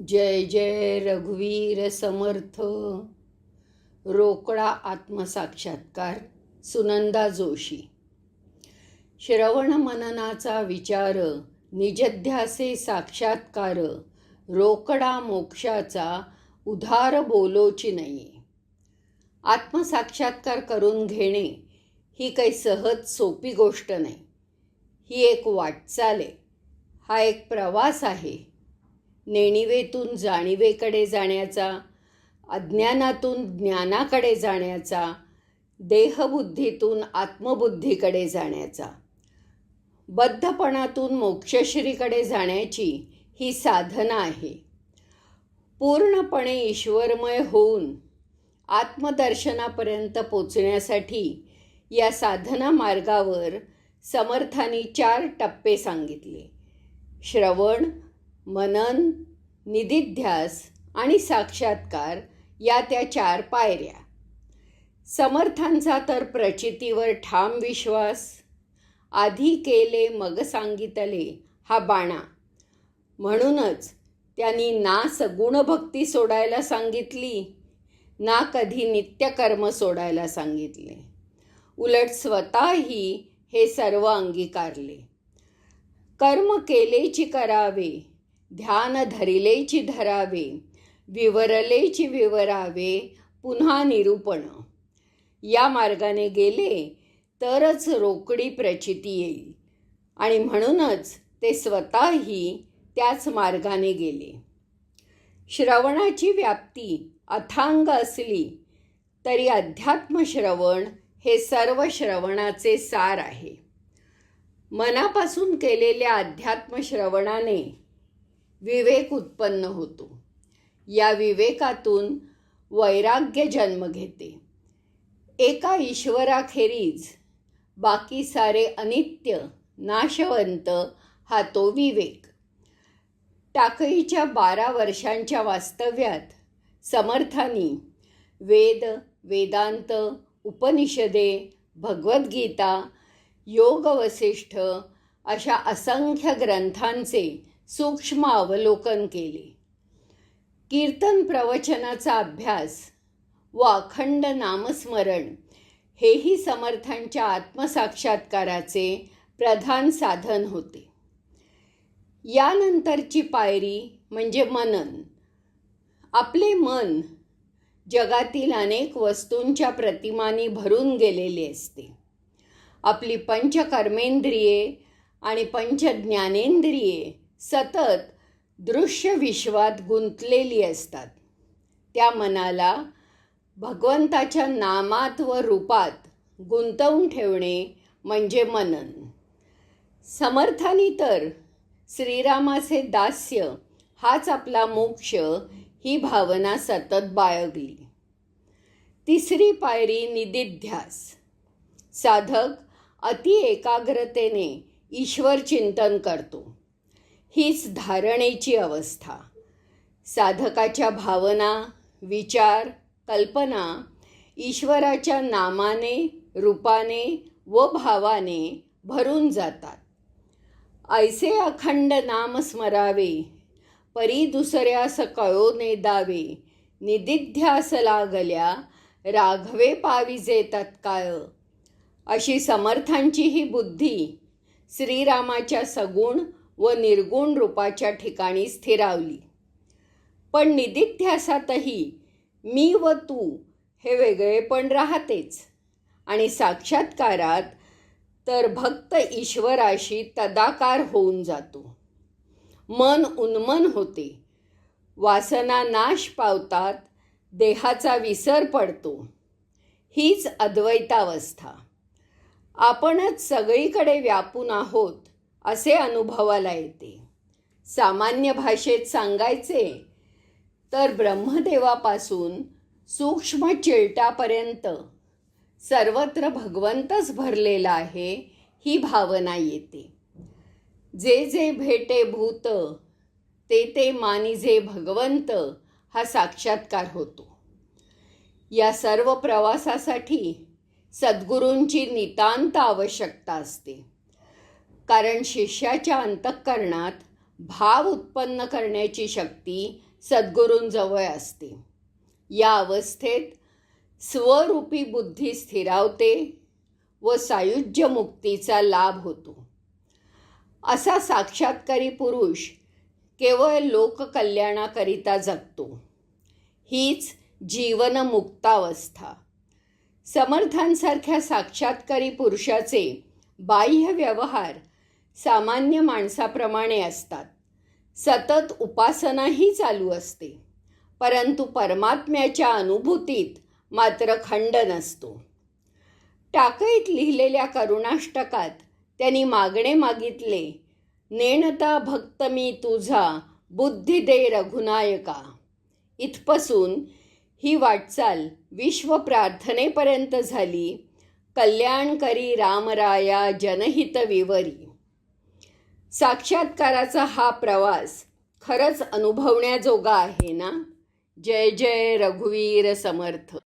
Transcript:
जय जय रघुवीर समर्थ. रोकडा आत्मसाक्षात्कार सुनंदा जोशी. श्रवण मननाचा विचार निजध्यासे साक्षात्कार रोकडा मोक्षाचा उधार बोलोची नाही. आत्मसाक्षात्कार करून घेणे ही काही सहज सोपी गोष्ट नाही. ही एक वाटचाल आहे. हा एक प्रवास आहे. नेणिवेतून जाणिवेकडे जाण्याचा अज्ञानातून ज्ञानाकडे जाण्याचा देहबुद्धीतून आत्मबुद्धीकडे जाण्याचा. बद्धपणातून मोक्षश्रीकडे जाण्याची ही साधना आहे. पूर्णपणे ईश्वरमय होऊन आत्मदर्शनापर्यंत पोचण्यासाठी या साधना मार्गावर समर्थांनी चार टप्पे सांगितले. श्रवण मनन निधिध्यास आणि साक्षात्कार या त्या चार पायऱ्या. समर्थांचा तर प्रचितीवर ठाम विश्वास आधी केले मग सांगितले हा बाणा. म्हणूनच त्यांनी ना सगुण भक्ती सोडायला सांगितली ना कधी नित्यकर्म सोडायला सांगितले. उलट स्वतःही हे सर्व अंगीकारले. कर्म केलेची करावे ध्यान धरिलेची धरावे विवरलेची विवरावे पुन्हा निरूपण. या मार्गाने गेले तरच रोकडी प्रचिती येईल. आणि म्हणूनच ते स्वतःही त्याच मार्गाने गेले. श्रवणाची व्याप्ती अथांग असली तरी अध्यात्मश्रवण हे सर्व श्रवणाचे सार आहे. मनापासून केलेल्या अध्यात्मश्रवणाने विवेक उत्पन्न होतो. या विवेकातून वैराग्य जन्म घेते. एका ईश्वराखेरीज बाकी सारे अनित्य नाशवंत हा तो विवेक. टाकळीच्या बारा वर्षांच्या वास्तव्यात समर्थानी वेद वेदांत उपनिषदे भगवद्गीता योगवसिष्ठ अशा असंख्य ग्रंथांचे सूक्ष्म अवलोकन केले. कीर्तन प्रवचनाचा अभ्यास व अखंड नामस्मरण हेही समर्थांच्या आत्मसाक्षात्काराचे प्रधान साधन होते. यानंतरची पायरी म्हणजे मनन. आपले मन जगातील अनेक वस्तूंच्या प्रतिमांनी भरून गेलेले असते. आपली पंचकर्मेंद्रिये आणि पंचज्ञानेंद्रिये सतत दृश्य विश्वात गुंतलेली असतात. त्या मनाला भगवंताच्या नामात व रूपात गुंतवून ठेवणे म्हणजे मनन. समर्थानी तर श्रीरामाचे दास्य हाच आपला मोक्ष ही भावना सतत बाळगली. तिसरी पायरी निदिध्यास. साधक अति एकाग्रतेने ईश्वर चिंतन करतो. हीच धारणेची अवस्था. साधकाच्या भावना विचार कल्पना ईश्वराच्या नामाने रूपाने व भावाने भरून जातात. ऐसे अखंड नाम स्मरावे परी दुसऱ्यास कळो नेदावे निदिध्यास लागल्या राघवे पाविजे तत्काळ. अशी समर्थांची ही बुद्धी श्रीरामाच्या सगुण व निर्गुण रूपाच्या ठिकाणी स्थिरावली. पण निदिध्यासातही मी व तू हे वेगळेपण राहतेच. आणि साक्षात्कारात तर भक्त ईश्वराशी तदाकार होऊन जातो. मन उन्मन होते. वासना नाश पावतात देहाचा विसर पडतो. हीच अद्वैतावस्था. आपणच सगळीकडे व्यापून आहोत असे अनुभवाला येते. सामान्य भाषेत सांगायचे तर ब्रह्मदेवापासून सूक्ष्म चिलटापर्यंत सर्वत्र भगवंतच भरलेला आहे ही भावना येते. जे जे भेटे भूत ते ते मानिजे भगवंत हा साक्षात्कार होतो. या सर्व प्रवासासाठी सद्गुरूंची नितांत आवश्यकता असते. कारण शिष्याच्या अंतःकरणात भाव उत्पन्न करण्याची शक्ती सद्गुरूंजवळ असते. या अवस्थेत स्वरूपी बुद्धी स्थिरावते व सायुज्य मुक्तीचा लाभ होतो. असा साक्षात्कारी पुरुष केवळ लोककल्याणाकरिता जगतो. हीच जीवनमुक्तावस्था. समर्थांसारख्या साक्षात्कारी पुरुषाचे बाह्य व्यवहार सामान्य माणसाप्रमाणे असतात. सतत उपासनाही चालू असते. परंतु परमात्म्याच्या अनुभूतीत मात्र खंड नसतो. टाकईत लिहिलेल्या करुणाष्टकात त्यांनी मागणे मागितले नेणता भक्त मी तुझा बुद्धी दे रघुनायका इथपासून ही वाटचाल विश्व प्रार्थनेपर्यंत झाली. कल्याणकरी रामराया जनहित विवरी. साक्षात्काराचा हा प्रवास खरंच अनुभवण्याजोगा आहे ना? जय जय रघुवीर समर्थ.